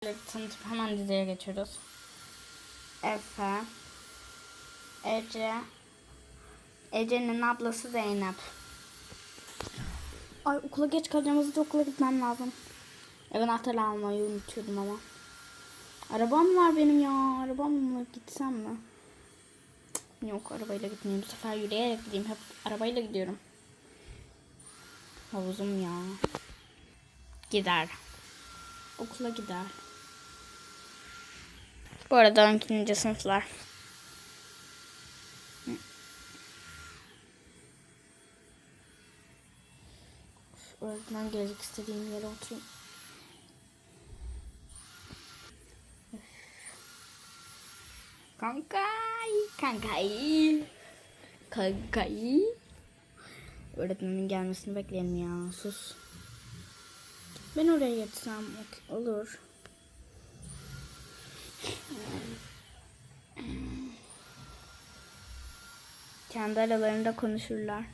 tanıtıp hemen diziye geçiyoruz. Efe, Ece, Ece'nin ablası Zeynep. Ay okula geç kalacağım hızlıca okula gitmem lazım. Ev anahtarı almayı unutuyordum ama. Arabam var benim ya. Arabamla gitsem mi? Cık, Yok arabayla gitmeyeyim. Bu sefer yürüyerek gideyim. Hep arabayla gidiyorum. Havuzum ya. Gider. Okula gider. Bu arada 12. sınıflar. Öğretmen gelecek istediğim yere oturayım. Kankay, kankay, kankay. Öğretmenin gelmesini bekleyelim ya. Sus. Ben oraya geçsem olur. Kendi aralarında konuşurlar.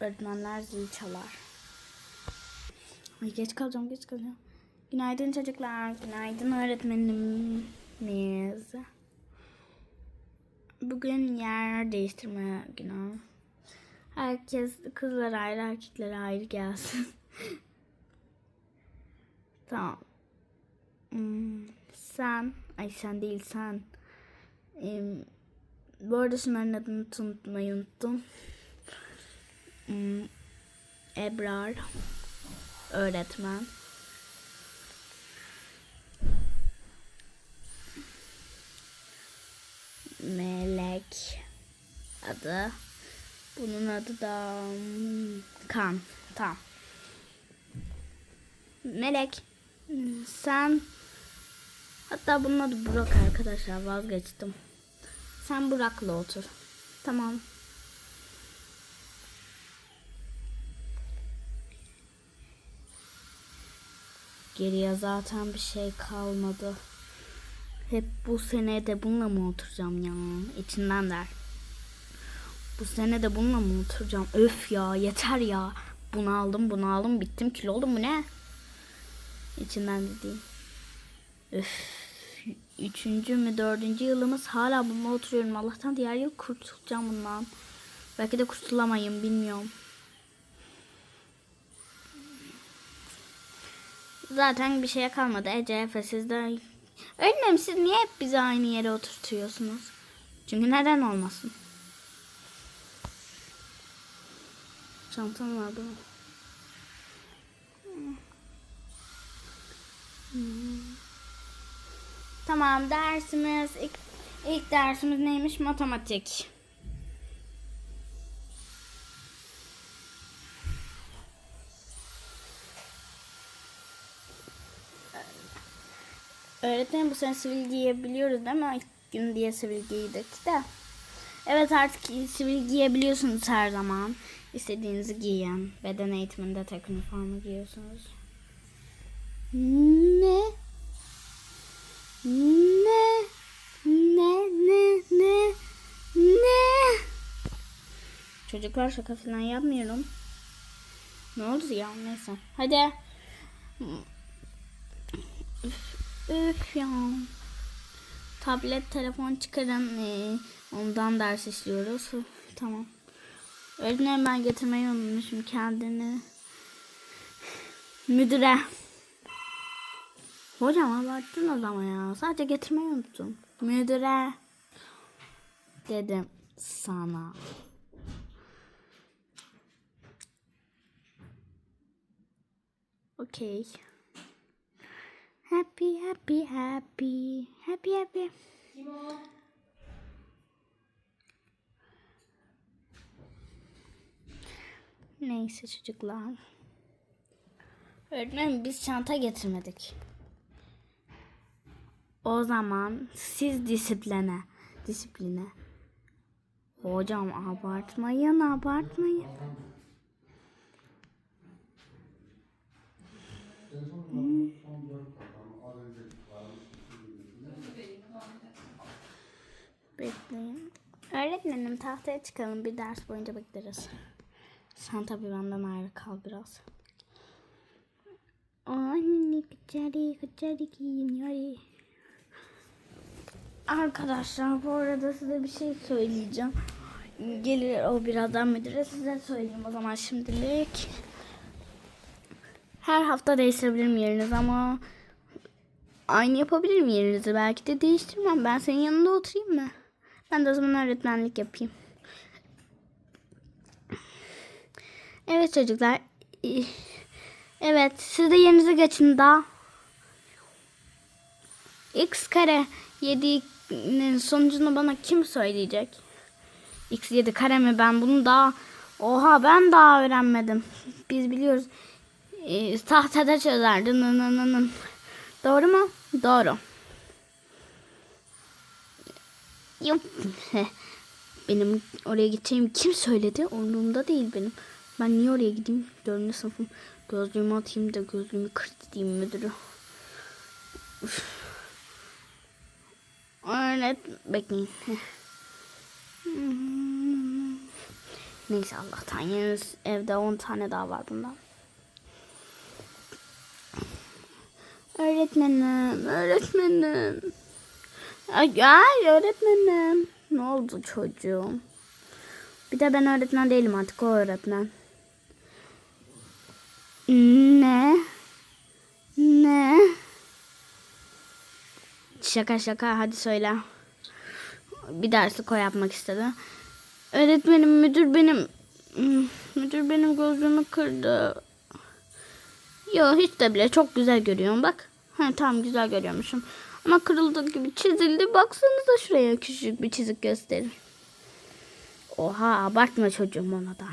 Öğretmenler zil çalar. Ay geç kalacağım, geç kalacağım. Günaydın çocuklar, günaydın öğretmenimiz. Bugün yer değiştirme günü. Herkes kızlar ayrı, erkekler ayrı gelsin. tamam. Hmm, sen, ay sen değil sen. Em, bu arada şunların adını unutmayı unuttum. Hmm, Ebrar, öğretmen. Melek adı. Bunun adı da hmm, Kan. Tamam. Melek sen hatta bunun adı Burak arkadaşlar vazgeçtim. Sen Burak'la otur. Tamam. Geriye zaten bir şey kalmadı. Hep bu sene de bununla mı oturacağım ya? İçinden der. Bu sene de bununla mı oturacağım? Öf ya yeter ya. Bunu aldım bunu aldım bittim kilo oldum bu ne? İçinden dediğim. Öf. Üçüncü mü dördüncü yılımız hala bununla oturuyorum. Allah'tan diğer yıl kurtulacağım bundan. Belki de kurtulamayım bilmiyorum. Zaten bir şeye kalmadı. Ece, Efe siz de... Öğretmenim siz niye hep bizi aynı yere oturtuyorsunuz? Çünkü neden olmasın? Çantam var değil mi? Hmm. Tamam dersimiz ilk, ilk dersimiz neymiş? Matematik. Öğretmenim bu sene sivil giyebiliyoruz değil mi? İlk gün diye sivil giydik de. Evet artık sivil giyebiliyorsunuz her zaman. İstediğinizi giyin. Beden eğitiminde tek üniformu giyiyorsunuz. Ne? Ne? Ne? Ne? Ne? Ne? Çocuklar şaka falan yapmıyorum. Ne oldu ya neyse. Hadi. Üf, üf ya. Tablet, telefon çıkarın. Ee, ondan ders işliyoruz. Tamam. Öğretmenim ben getirmeyi unutmuşum kendini. Müdüre. Hocam abarttınız ama ya. Sadece getirmeyi unuttum. Müdüre. Dedim sana. Okey. Happy, happy, happy. Happy, happy. Neyse çocuklar. Öğretmenim biz çanta getirmedik. O zaman siz disipline. Disipline. Hocam abartmayın abartmayın. Bekleyin. Öğretmenim tahtaya çıkalım bir ders boyunca bekleriz. Sen tabii benden ayrı kal biraz. Anne kıçarı kıçarı giyiniyor. Arkadaşlar bu arada size bir şey söyleyeceğim. Gelir o birazdan müdüre size söyleyeyim o zaman şimdilik. Her hafta değiştirebilirim yerinizi ama aynı yapabilirim yerinizi. Belki de değiştirmem. Ben senin yanında oturayım mı? Ben de o zaman öğretmenlik yapayım. Evet çocuklar. Evet siz de yerinize geçin daha. X kare 7'nin sonucunu bana kim söyleyecek? X 7 kare mi ben bunu daha oha ben daha öğrenmedim. Biz biliyoruz. Ee, tahtada çözerdi. Nı nı nı nı. Doğru mu? Doğru. Yok. Benim oraya gideceğim kim söyledi? Umurumda değil benim. Ben niye oraya gideyim? Dördüncü sınıfım. Gözlüğümü atayım da gözlüğümü kırt diyeyim müdürü. Üf. Öğret bekleyin. Hmm. Neyse Allah'tan yeni evde 10 tane daha var bundan. Öğretmenim, öğretmenim. Ay, ay öğretmenim. Ne oldu çocuğum? Bir de ben öğretmen değilim artık o öğretmen. Ne? Ne? Şaka şaka hadi söyle. Bir dersi koy yapmak istedi. Öğretmenim müdür benim Hmm, müdür benim gözümü kırdı. Yo hiç de bile çok güzel görüyorum bak. Ha, tamam güzel görüyormuşum. Ama kırıldığı gibi çizildi. Baksanıza şuraya küçük bir çizik gösterir. Oha abartma çocuğum ona da.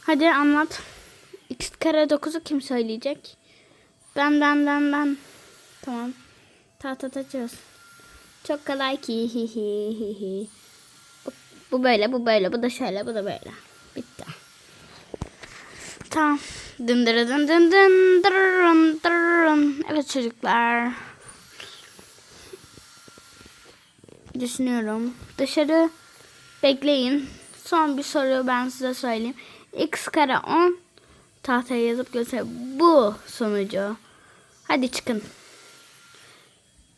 Hadi anlat. X kare 9'u kim söyleyecek? Ben ben ben ben. Tamam. Tahta taçıyoruz. Çok kolay ki. Bu, böyle bu böyle bu da şöyle bu da böyle. Bitti. Tamam. Dın dın dın dın dın dırın dırın. Evet çocuklar. Düşünüyorum. Dışarı bekleyin. Son bir soru ben size söyleyeyim. X kare 10 tahtaya yazıp göster. Bu sonucu. Hadi çıkın.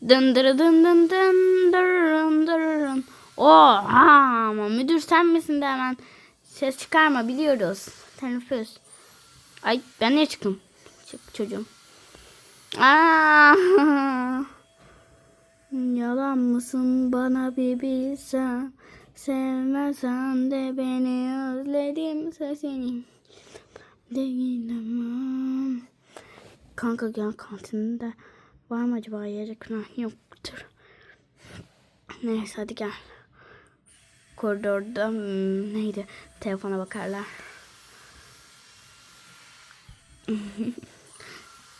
Dın dırı dın dın dın dırın dırın. Oha ama müdür sen misin de hemen ses çıkarma biliyoruz. Teneffüs. Ay ben niye çıktım? Çık çocuğum. Aa, yalan mısın bana bir bilsen. Sevmesen de beni özledim sesini. Değilim. Kanka gel kantinde var mı acaba yiyecek falan yoktur. Neyse hadi gel. Koridorda hmm, neydi? Telefona bakarlar.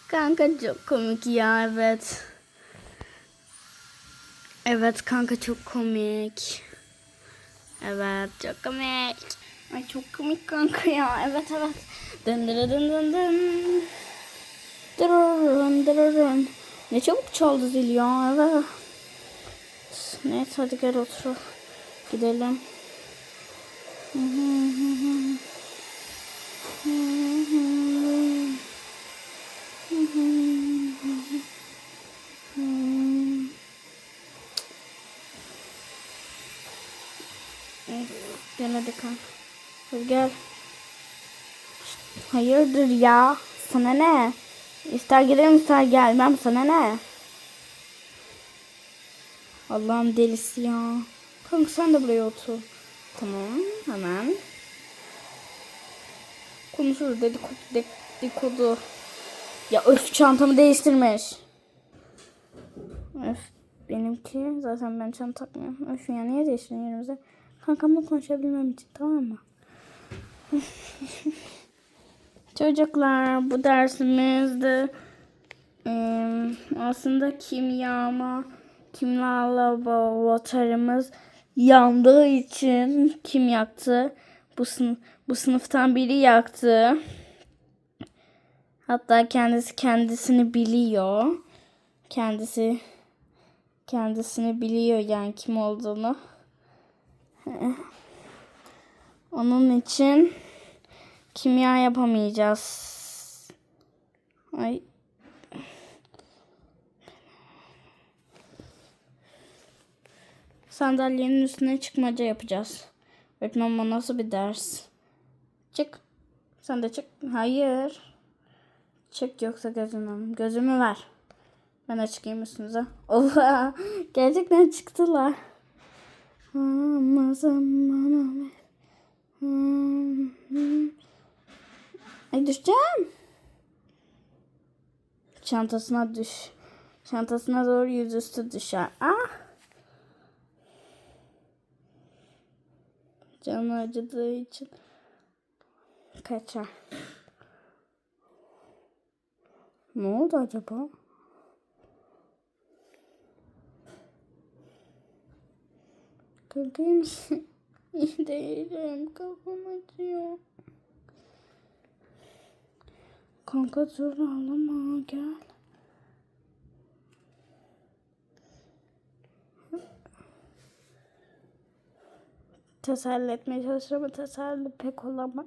kanka çok komik ya evet. Evet kanka çok komik. Evet çok komik. Ay çok komik kanka ya. Evet evet. Dın dın dın dın dın. Ne çabuk çaldı zil ya. Neyse hadi gel otur. Gidelim. Gel hadi kanka. Hadi gel. Hayırdır ya? Sana ne? İster giderim ister gelmem sana ne? Allah'ım delisi ya. Kanka sen de buraya otur. Tamam hemen. Konuşuruz dedikodu, dedikodu. Ya öf çantamı değiştirmiş. Öf benimki zaten ben çanta takmıyorum. Öf ya niye değiştirdin yerimize? Kankamla konuşabilmem için tamam mı? Çocuklar bu dersimizde eee, aslında kimya ama kimya laboratuvarımız yandığı için kim yaktı? Bu bu sınıftan biri yaktı. Hatta kendisi kendisini biliyor. Kendisi kendisini biliyor yani kim olduğunu. Onun için Kimya yapamayacağız. Ay. Sandalyenin üstüne çıkmaca yapacağız. Öğretmen bu nasıl bir ders? Çık. Sen de çık. Hayır. Çık yoksa gözümü. Gözümü ver. Ben de çıkayım üstünüze. Oha. Gerçekten çıktılar. Ama zamana ver. Ay düşeceğim. Çantasına düş. Çantasına doğru yüzüstü düşer. Ah. Canı acıdığı için kaçar. Ne oldu acaba? Misin? İyi değilim. Kafam acıyor. Kanka dur ağlama gel. Teselli etmeye çalışır ama teselli pek olamaz.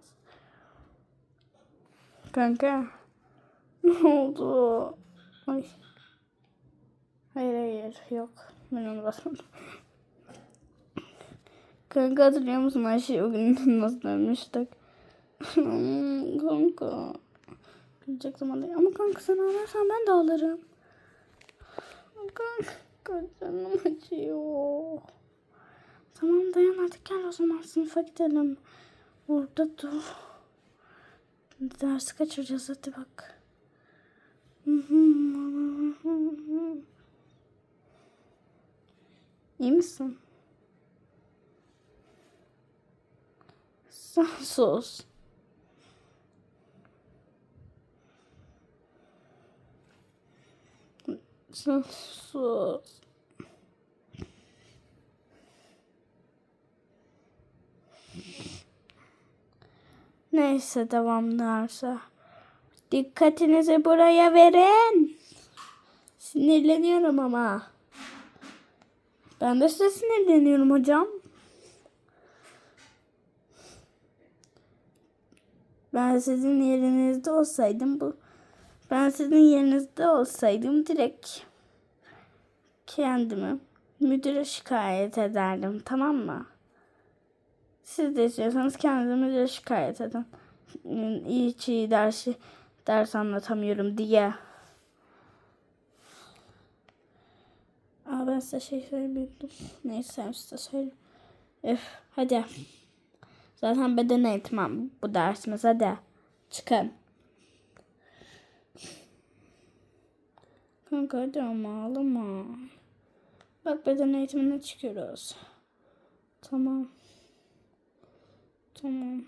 Kanka. Ne oldu? Ay. Hayır hayır yok. Ben onu basmadım. Kanka hatırlıyor musun Ayşe o gün nasıl ölmüştük? Hmm, kanka. Gülecek zaman değil. Ama kanka sen ağlarsan ben de ağlarım. Kanka canım acıyor. Tamam dayan artık gel o zaman sınıfa gidelim. Orada dur. Dersi kaçıracağız hadi bak. İyi misin? Sen sus. Sen sus. Neyse devam derse. Dikkatinizi buraya verin. Sinirleniyorum ama. Ben de size sinirleniyorum hocam. Ben sizin yerinizde olsaydım bu ben sizin yerinizde olsaydım direkt kendimi müdüre şikayet ederdim tamam mı? Siz de istiyorsanız kendinizi müdüre şikayet edin. İyi ki dersi ders anlatamıyorum diye. Aa ben size şey söylemiyordum. Neyse ben size söyleyeyim. Öf hadi. Zaten beden eğitmem bu dersimiz hadi. Çıkın. Kanka hadi ama ağlama. Bak beden eğitimine çıkıyoruz. Tamam. Tamam.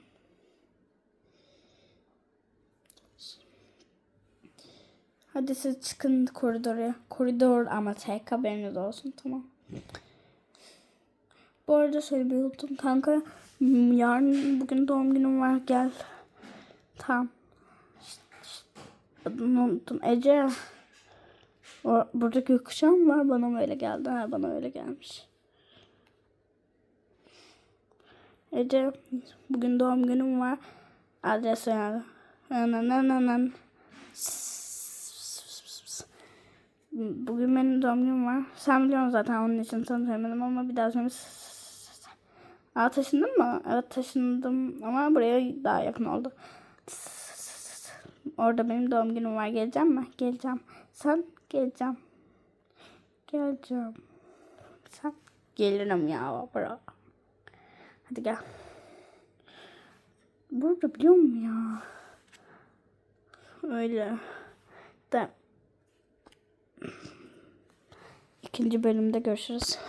Hadi siz çıkın koridora. Koridor ama tek haberiniz olsun tamam. Bu arada söyleyiyordum kanka. Yarın bugün doğum günüm var gel. Tamam. Adını unuttum. Ece. Burada gökkuşağım var bana mı öyle geldi? Ha, bana öyle gelmiş. Ece bugün doğum günüm var. Adres yani. Nanananan. Bugün benim doğum günüm var. Sen biliyorsun zaten onun için sana söylemedim ama bir daha söyleyeyim. Aa taşındın mı? Evet taşındım ama buraya daha yakın oldu. Orada benim doğum günüm var. Geleceğim mi? Geleceğim. Sen? Geleceğim. Geleceğim. Sen? Gelirim ya. Bro. Hadi gel. Burada biliyor musun ya? Öyle. De. İkinci bölümde görüşürüz.